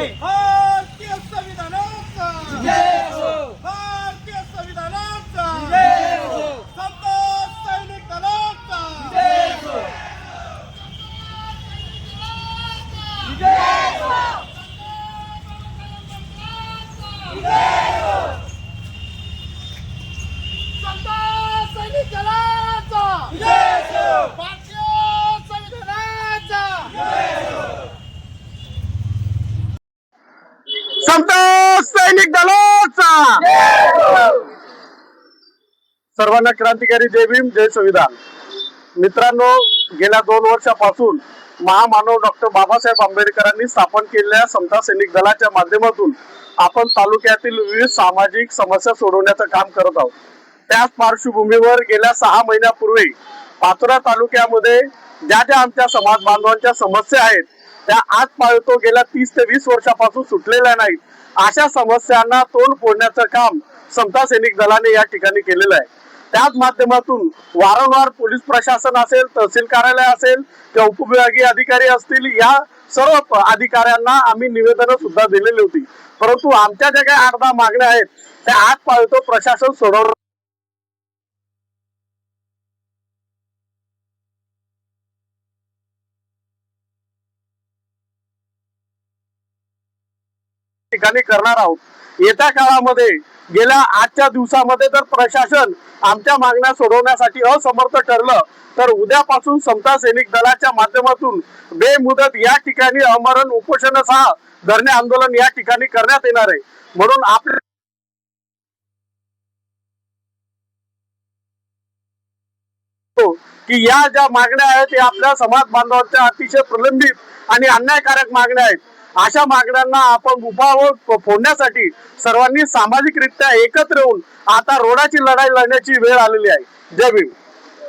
नाही भारतीय संविधानाचा. जय हो भारतीय संविधानाचा. जय हो संतोष सैनिक दलाचा जय हो जय हो संतोष सैनिक दलाचा जय हो भारतीय संविधानाचा संतोष सैनिक दलाचा! सर्वांना क्रांतिकारी जय भीम जय संविधान. मित्रांनो गेल्या दोन वर्षापासून महामानव डॉक्टर बाबासाहेब आंबेडकरांनी स्थापन केलेल्या समता सैनिक दलाच्या माध्यमातून आपण तालुक्यातील विविध सामाजिक समस्या सोडवण्याचं काम करत आहोत. त्याच पार्श्वभूमीवर गेल्या सहा महिन्यापूर्वी पाचोरा तालुक्यामध्ये ज्या ज्या आमच्या समाज बांधवांच्या समस्या आहेत त्या आज पाळतो गेल्या तीस ते वीस वर्षापासून सुटलेल्या नाहीत. अशा समस्यांना तोंड फोडण्याचं काम समता सैनिक दलाने या ठिकाणी केलेलं आहे. त्याच माध्यमातून वारंवार पोलीस प्रशासन असेल तहसील कार्यालय असेल किंवा उपविभागीय अधिकारी असतील या सर्व अधिकाऱ्यांना आम्ही निवेदन सुद्धा दिलेली होती. परंतु आमच्या ज्या काही आठ दहा मागण्या आहेत त्या आज पाळतो प्रशासन सोडवलं ठिकाणी करणार आहोत. येत्या काळामध्ये गेल्या आजच्या दिवसामध्ये जर प्रशासन आमच्या मागण्या सोडवण्यासाठी असमर्थ ठरलं तर उद्यापासून समता सैनिक दलाच्या माध्यमातून बेमुदत या ठिकाणी अमरण उपोषणासह धरणे आंदोलन या ठिकाणी करण्यात येणार आहे. म्हणून आपले की या ज्या मागण्या आहेत या आपल्या समाज बांधवांच्या अतिशय प्रलंबित आणि अन्यायकारक मागण्या आहेत अशा मागण्यांना आपण उपावर फोडण्यासाठी सर्वांनी सामाजिकरित्या एकत्र येऊन आता रोडाची लढाई लढण्याची वेळ आलेली आहे. जय भीम.